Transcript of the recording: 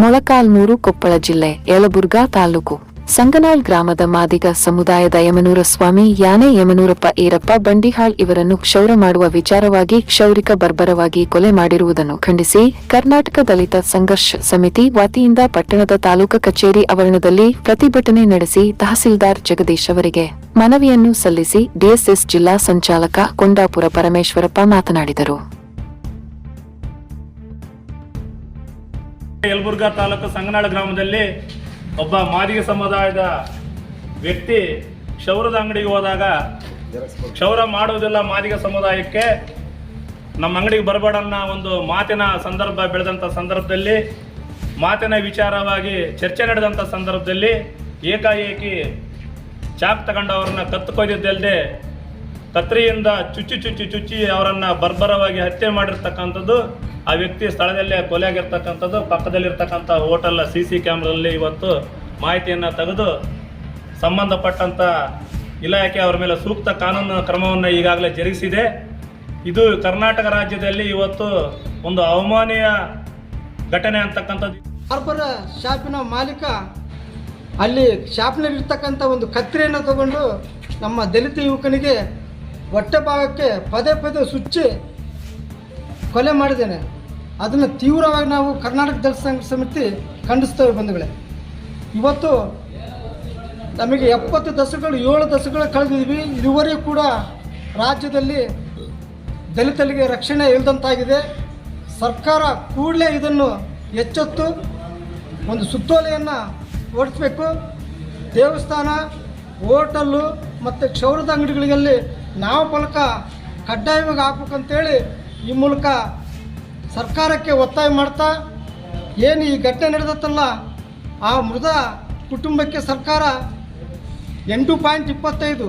ಮೊಳಕಾಲ್ಮೂರು ಕೊಪ್ಪಳ ಜಿಲ್ಲೆ, ಯಲಬುರ್ಗಾ ತಾಲೂಕು. ಸಂಗನಾಳ್ ಗ್ರಾಮದ ಮಾದಿಗ ಸಮುದಾಯದ ಯಮನೂರ ಸ್ವಾಮಿ, ಯಾನೆ ಯಮನೂರಪ್ಪ ಈರಪ್ಪ, ಬಂಡಿಹಾಳ್ ಇವರನ್ನು ಕ್ಷೌರ ಮಾಡುವ ವಿಚಾರವಾಗಿ ಕ್ಷೌರಿಕ ಬರ್ಬರವಾಗಿ ಕೊಲೆ ಮಾಡಿರುವುದನ್ನು ಖಂಡಿಸಿ, ಕರ್ನಾಟಕ ದಲಿತ ಸಂಘರ್ಷ ಸಮಿತಿ ವತಿಯಿಂದ ಪಟ್ಟಣದ ತಾಲೂಕು ಕಚೇರಿ ಆವರಣದಲ್ಲಿ ಪ್ರತಿಭಟನೆ ನಡೆಸಿ ತಹಸೀಲ್ದಾರ್ ಜಗದೀಶ್ ಅವರಿಗೆ ಮನವಿಯನ್ನು ಸಲ್ಲಿಸಿ ಡಿಎಸ್ಎಸ್ ಜಿಲ್ಲಾ ಸಂಚಾಲಕ ಕೊಂಡಾಪುರ ಪರಮೇಶ್ವರಪ್ಪ ಮಾತನಾಡಿದರು. ಯಲಬುರ್ಗಾ ತಾಲೂಕು ಸಂಗನಾಳ ಗ್ರಾಮದಲ್ಲಿ ಒಬ್ಬ ಮಾದಿಗ ಸಮುದಾಯದ ವ್ಯಕ್ತಿ ಕ್ಷೌರದ ಅಂಗಡಿಗೆ ಹೋದಾಗ ಕ್ಷೌರ ಮಾಡುವುದಿಲ್ಲ ಮಾದಿಗ ಸಮುದಾಯಕ್ಕೆ. ನಮ್ಮ ಅಂಗಡಿಗೆ ಬರಬೇಡನ್ನ ಒಂದು ಮಾತಿನ ಸಂದರ್ಭ ಬೆಳೆದಂಥ ಸಂದರ್ಭದಲ್ಲಿ, ಮಾತಿನ ವಿಚಾರವಾಗಿ ಚರ್ಚೆ ನಡೆದಂಥ ಸಂದರ್ಭದಲ್ಲಿ ಏಕಾಏಕಿ ಚಾಕ್ ತಗೊಂಡು ಅವ್ರನ್ನ ಕತ್ತು ಕತ್ರಿಯಿಂದ ಚುಚ್ಚಿ ಚುಚ್ಚಿ ಚುಚ್ಚಿ ಅವರನ್ನು ಬರ್ಬರವಾಗಿ ಹತ್ಯೆ ಮಾಡಿರ್ತಕ್ಕಂಥದ್ದು, ಆ ವ್ಯಕ್ತಿ ಸ್ಥಳದಲ್ಲೇ ಕೊಲೆಯಾಗಿರ್ತಕ್ಕಂಥದ್ದು, ಪಕ್ಕದಲ್ಲಿರ್ತಕ್ಕಂಥ ಹೋಟೆಲ್ ಸಿ ಸಿ ಕ್ಯಾಮ್ರಲ್ಲಿ ಇವತ್ತು ಮಾಹಿತಿಯನ್ನು ತೆಗೆದು ಸಂಬಂಧಪಟ್ಟಂಥ ಇಲಾಖೆ ಅವರ ಮೇಲೆ ಸೂಕ್ತ ಕಾನೂನು ಕ್ರಮವನ್ನು ಈಗಾಗಲೇ ಜರುಗಿಸಿದೆ. ಇದು ಕರ್ನಾಟಕ ರಾಜ್ಯದಲ್ಲಿ ಇವತ್ತು ಒಂದು ಅವಮಾನೀಯ ಘಟನೆ ಅಂತಕ್ಕಂಥದ್ದು. ಅರ್ಬರ ಶಾಪಿನ ಮಾಲೀಕ ಅಲ್ಲಿ ಶಾಪ್ನಲ್ಲಿರ್ತಕ್ಕಂಥ ಒಂದು ಕತ್ರಿಯನ್ನು ತಗೊಂಡು ನಮ್ಮ ದಲಿತ ಯುವಕನಿಗೆ ಹೊಟ್ಟೆ ಭಾಗಕ್ಕೆ ಪದೇ ಪದೇ ಸುಚ್ಚಿ ಕೊಲೆ ಮಾಡಿದ್ದೇನೆ. ಅದನ್ನು ತೀವ್ರವಾಗಿ ನಾವು ಕರ್ನಾಟಕ ದಲಿತ ಸಂಘ ಸಮಿತಿ ಖಂಡಿಸ್ತೇವೆ ಬಂಧುಗಳೇ. ಇವತ್ತು ನಮಗೆ ಎಪ್ಪತ್ತು ದಶಕಗಳು, ಏಳು ದಶಕಗಳು ಕಳೆದಿದ್ವಿ ಇದುವರೆಗೂ ಕೂಡ ರಾಜ್ಯದಲ್ಲಿ ದಲಿತರಿಗೆ ರಕ್ಷಣೆ ಇಲ್ಲದಂತಾಗಿದೆ ಸರ್ಕಾರ ಕೂಡಲೇ ಇದನ್ನು ಎಚ್ಚೆತ್ತು, ಒಂದು ಸುತ್ತೋಲೆಯನ್ನು ಓಡಿಸ್ಬೇಕು. ದೇವಸ್ಥಾನ, ಹೋಟಲ್ಲು ಮತ್ತು ಕ್ಷೌರದ ಅಂಗಡಿಗಳಲ್ಲಿ ನಾವು ಫಲಕ ಕಡ್ಡಾಯವಾಗಿ ಹಾಕ್ಬೇಕಂತೇಳಿ ಈ ಮೂಲಕ ಸರ್ಕಾರಕ್ಕೆ ಒತ್ತಾಯ ಮಾಡ್ತಾ ಏನು ಈ ಘಟನೆ ನಡೆದತ್ತಲ್ಲ, ಆ ಮೃದ ಕುಟುಂಬಕ್ಕೆ ಸರ್ಕಾರ ಎಂಟು ಪಾಯಿಂಟ್ ಇಪ್ಪತ್ತೈದು